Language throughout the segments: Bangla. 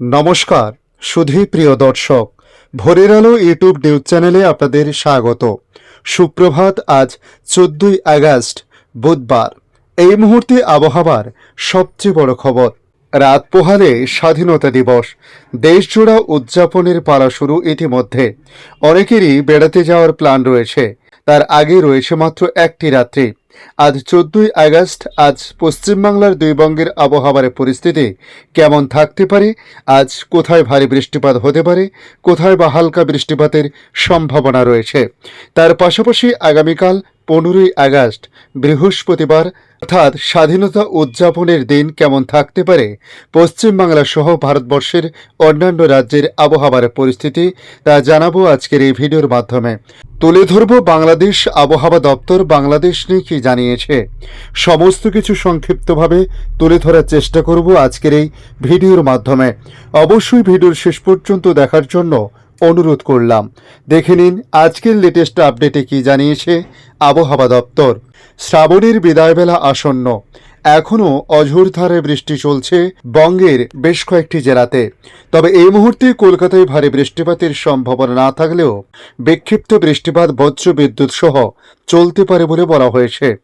নমস্কার, সুধী প্রিয় দর্শক, ভোরের আলো ইউটিউব নিউজ চ্যানেলে আপনাদের স্বাগত। সুপ্রভাত, আজ চোদ্দই আগস্ট, বুধবার। এই মুহূর্তে আবহাওয়ার সবচেয়ে বড় খবর, রাত পোহালে স্বাধীনতা দিবস, দেশজোড়া উদযাপনের পালা শুরু ইতিমধ্যে। অনেকেরই বেড়াতে যাওয়ার প্ল্যান রয়েছে, তার আগে রয়েছে মাত্র একটি রাত্রি। আজ চোদ্দই আগস্ট, আজ পশ্চিমবাংলার দুই বঙ্গের আবহাওয়ার পরিস্থিতি কেমন থাকতে পারে, আজ কোথায় ভারী বৃষ্টিপাত হতে পারে, কোথায় বা হালকা বৃষ্টিপাতের সম্ভাবনা রয়েছে। তার পাশাপাশি আগামীকাল পনেরোই আগস্ট, বৃহস্পতিবার, অর্থাৎ স্বাধীনতা উদযাপনের দিন কেমন থাকতে পারে পশ্চিমবাংলা সহ ভারতবর্ষের অন্যান্য রাজ্যের আবহাওয়ার পরিস্থিতি তা জানাব আজকের এই ভিডিওর মাধ্যমে। তুলে ধরব বাংলাদেশ আবহাওয়া দপ্তর বাংলাদেশ নিয়ে কি জানিয়েছে। সমস্ত কিছু সংক্ষিপ্তভাবে তুলে ধরার চেষ্টা করব আজকের এই ভিডিওর মাধ্যমে। অবশ্যই ভিডিওর শেষ পর্যন্ত দেখার জন্য অনুরোধ করলাম। দেখে নিন আজকের লেটেস্ট আপডেটে কি জানিয়েছে আবহাওয়া দপ্তর। শ্রাবণের বিদায়বেলা আসন্ন। এখনও অঝোরধারে বৃষ্টি চলছে বঙ্গের বেশ কয়েকটি জেলাতে। তবে এই মুহূর্তে কলকাতায় ভারী বৃষ্টিপাতের সম্ভাবনা না থাকলেও বিক্ষিপ্ত বৃষ্টিপাত বজ্র বিদ্যুৎ সহ চলতে পারে বলে বলা হয়েছে।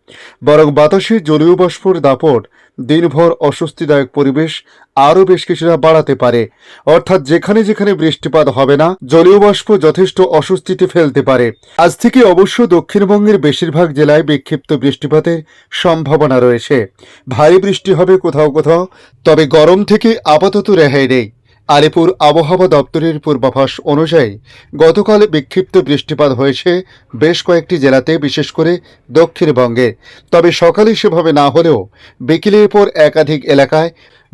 বরং বাতাসে জলীয় বাষ্পর দাপট দিনভর অস্বস্তিদায়ক পরিবেশ আরও বেশ কিছুটা বাড়াতে পারে। অর্থাৎ যেখানে যেখানে বৃষ্টিপাত হবে না, জলীয় বাষ্প যথেষ্ট অস্বস্তিতে ফেলতে পারে। আজ থেকে অবশ্য দক্ষিণবঙ্গের বেশিরভাগ জেলায় বিক্ষিপ্ত বৃষ্টিপাতের সম্ভাবনা রয়েছে। ভারী বৃষ্টি হবে কোথাও কোথাও, তবে গরম থেকে আপাতত রেহাই নেই। আলিপুর আবহাওয়া দপ্তরের পূর্বাভাস অনুযায়ী, গতকাল বিক্ষিপ্ত বৃষ্টিপাত হয়েছে বেশ কয়েকটি জেলাতে, বিশেষ করে দক্ষিণবঙ্গে। তবে সকালে সেভাবে না হলেও বিকেলের পর একাধিক এলাকায়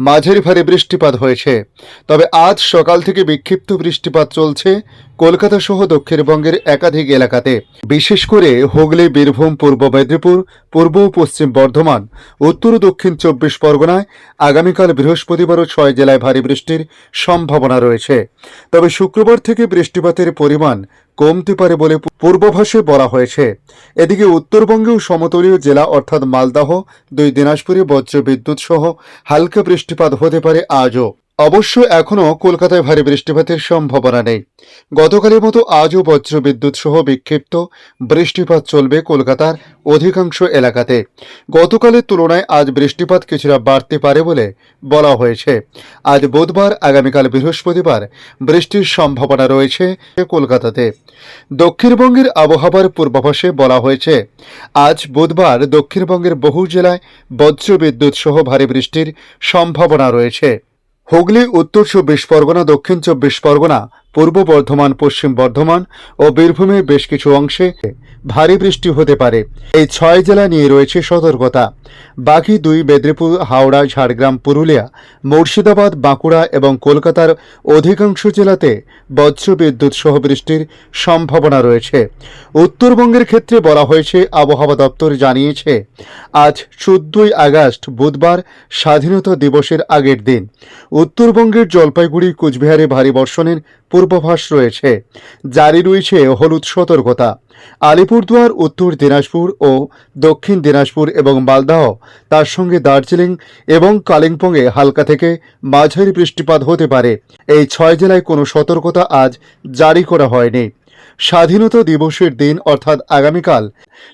মাঝারি ভারী বৃষ্টিপাত হয়েছে। তবে আজ সকাল থেকে বিক্ষিপ্ত বৃষ্টিপাত চলছে কলকাতা সহ দক্ষিণবঙ্গের একাধিক এলাকাতে। বিশেষ করে হুগলি, বীরভূম, পূর্ব মেদিনীপুর, পূর্ব ও পশ্চিম বর্ধমান, উত্তর ও দক্ষিণ চব্বিশ পরগনায় আগামীকাল বৃহস্পতিবারও ছয় জেলায় ভারী বৃষ্টির সম্ভাবনা রয়েছে। তবে শুক্রবার থেকে বৃষ্টিপাতের পরিমাণ কমতে পারে বলে পূর্বভাষে বলা হয়েছে। এদিকে উত্তরবঙ্গেও সমতলীয় জেলা অর্থাৎ মালদাহ, দুই দিনাজপুরে বজ্রবিদ্যুৎ সহ হালকা বৃষ্টিপাত হতে পারে আজও। অবশ্য এখনও কলকাতায় ভারী বৃষ্টিপাতের সম্ভাবনা নেই। গতকালের মতো আজও বজ্র বিদ্যুৎ সহ বিক্ষিপ্ত বৃষ্টিপাত চলবে কলকাতার অধিকাংশ এলাকাতে। গতকালের তুলনায় আজ বৃষ্টিপাত কিছুটা বাড়তে পারে বলে বলা হয়েছে। আজ বুধবার, আগামীকাল বৃহস্পতিবার বৃষ্টির সম্ভাবনা রয়েছে কলকাতাতে। দক্ষিণবঙ্গের আবহাওয়ার পূর্বাভাসে বলা হয়েছে, আজ বুধবার দক্ষিণবঙ্গের বহু জেলায় বজ্র বিদ্যুৎ সহ ভারী বৃষ্টির সম্ভাবনা রয়েছে। হুগলি উত্তর চব্বিশ পরগনা দক্ষিণ চব্বিশ পরগনা। পূর্ব বর্ধমান, পশ্চিম বর্ধমান ও বীরভূমের বেশ কিছু অংশে ভারী বৃষ্টি হতে পারে। এই ছয় জেলা নিয়ে রয়েছে সতর্কতা। বাকি দুই মেদিনীপুর, হাওড়া, ঝাড়গ্রাম, পুরুলিয়া, মুর্শিদাবাদ, বাঁকুড়া এবং কলকাতার অধিকাংশ জেলাতে বজ্র বিদ্যুৎ সহ বৃষ্টির সম্ভাবনা রয়েছে। উত্তরবঙ্গের ক্ষেত্রে বলা হয়েছে, আবহাওয়া দপ্তর জানিয়েছে, আজ চোদ্দই আগস্ট, বুধবার স্বাধীনতা দিবসের আগের দিন। উত্তরবঙ্গের জলপাইগুড়ি, কুচবিহারে ভারী বর্ষণের পূর্বাভাস রয়েছে। জারি রয়েছে হলুদ সতর্কতা। আলিপুরদুয়ার, উত্তর দিনাজপুর ও দক্ষিণ দিনাজপুর এবং মালদাহ, তার সঙ্গে দার্জিলিং এবং কালিম্পংয়ে হালকা থেকে মাঝারি বৃষ্টিপাত হতে পারে। এই ছয় জেলায় কোনো সতর্কতা আজ জারি করা হয়নি। স্বাধীনতা দিবসের দিন, অর্থাৎ আগামীকাল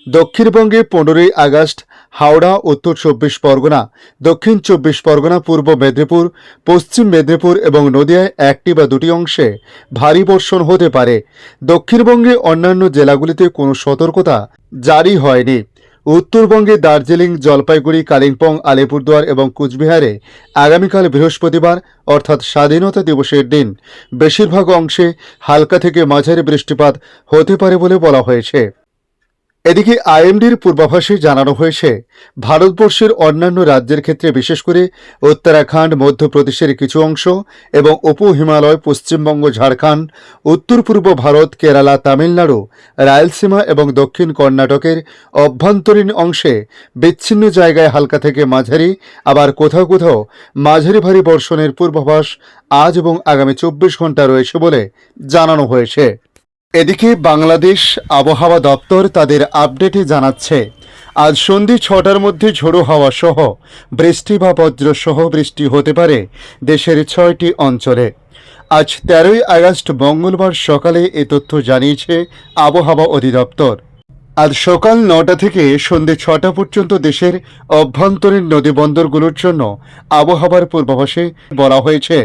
দক্ষিণবঙ্গে পনেরোই আগস্ট, হাওড়া, উত্তর চব্বিশ পরগনা, দক্ষিণ চব্বিশ পরগনা, পূর্ব মেদিনীপুর, পশ্চিম মেদিনীপুর এবং নদিয়ায় একটি বা দুটি অংশে ভারী বর্ষণ হতে পারে। দক্ষিণবঙ্গে অন্যান্য জেলাগুলিতে কোনো সতর্কতা জারি হয়নি। উত্তরবঙ্গে দার্জিলিং, জলপাইগুড়ি, কালিম্পং, আলিপুরদুয়ার এবং কুচবিহারে আগামীকাল বৃহস্পতিবার, অর্থাৎ স্বাধীনতা দিবসের দিন। বেশিরভাগ অংশে হালকা থেকে মাঝারি বৃষ্টিপাত হতে পারে বলে বলা হয়েছে। এদিকে আইএমডির পূর্বাভাসে জানানো হয়েছে, ভারতবর্ষের অন্যান্য রাজ্যের ক্ষেত্রে বিশেষ করে উত্তরাখণ্ড, মধ্যপ্রদেশের কিছু অংশ এবং উপ হিমালয় পশ্চিমবঙ্গ, ঝাড়খণ্ড উত্তর পূর্ব ভারত, কেরালা, তামিলনাড়ু রায়লসীমা এবং দক্ষিণ কর্ণাটকের অভ্যন্তরীণ অংশে বিচ্ছিন্ন জায়গায় হালকা থেকে মাঝারি, আবার কোথাও কোথাও মাঝারি ভারী বর্ষণের পূর্বাভাস আজ এবং আগামী চব্বিশ ঘণ্টা রয়েছে বলে জানানো হয়েছে। এদিকে বাংলাদেশ আবহাওয়া দপ্তর তাদের আপডেটে জানাচ্ছে, আজ সন্ধে ছটার মধ্যে ঝোড়ো হাওয়া সহ বৃষ্টি বা বজ্র সহ বৃষ্টি হতে পারে দেশের ছয়টি অঞ্চলে। আজ তেরোই আগস্ট মঙ্গলবার সকালে এ তথ্য জানিয়েছে আবহাওয়া অধিদপ্তর। আজ সকাল নটা থেকে সন্ধে ছটা পর্যন্ত দেশের অভ্যন্তরীণ নদীবন্দরগুলোর জন্য আবহাওয়ার পূর্বাভাসে বলা হয়েছে,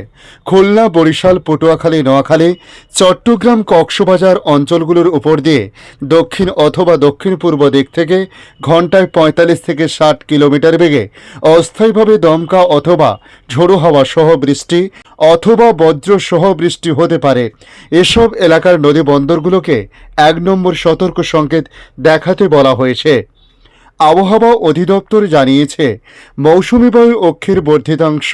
খুলনা, বরিশাল, পটুয়াখালী, নোয়াখালী, চট্টগ্রাম, কক্সবাজার অঞ্চলগুলোর উপর দিয়ে দক্ষিণ অথবা দক্ষিণ পূর্ব দিক থেকে ঘন্টায় পঁয়তাল্লিশ থেকে ষাট কিলোমিটার বেগে অস্থায়ীভাবে দমকা অথবা ঝোড়ো হাওয়া সহ বৃষ্টি অথবা বজ্র সহ বৃষ্টি হতে পারে। এসব এলাকার নদী বন্দরগুলোকে এক নম্বর সতর্ক সংকেত দেখাতে বলা হয়েছে। আবহাওয়া অধিদপ্তর জানিয়েছে, মৌসুমি বায়ু অক্ষের বর্ধিতাংশ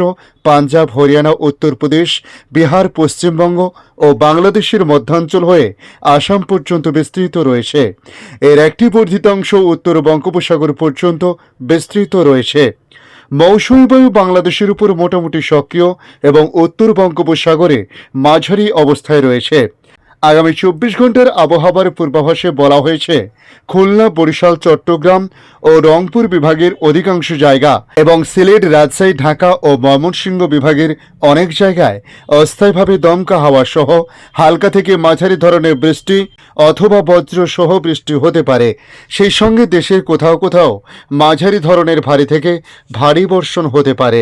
পাঞ্জাব, হরিয়ানা, উত্তরপ্রদেশ, বিহার, পশ্চিমবঙ্গ ও বাংলাদেশের মধ্যাঞ্চল হয়ে আসাম পর্যন্ত বিস্তৃত রয়েছে। এর একটি বর্ধিতাংশ উত্তর বঙ্গোপসাগর পর্যন্ত বিস্তৃত রয়েছে। মৌসুমী বায়ু বাংলাদেশের উপর মোটামুটি সক্রিয় এবং উত্তর বঙ্গোপসাগরে মাঝারি অবস্থায় রয়েছে। আগামী চব্বিশ ঘণ্টার আবহাওয়ার পূর্বাভাসে বলা হয়েছে, খুলনা, বরিশাল, চট্টগ্রাম ও রংপুর বিভাগের অধিকাংশ জায়গা এবং সিলেট, রাজশাহী, ঢাকা ও ময়মনসিংহ বিভাগের অনেক জায়গায় অস্থায়ীভাবে দমকা হাওয়া সহ হালকা থেকে মাঝারি ধরনের বৃষ্টি অথবা বজ্র সহ বৃষ্টি হতে পারে। সেই সঙ্গে দেশের কোথাও কোথাও মাঝারি ধরনের ভারী থেকে ভারী বর্ষণ হতে পারে।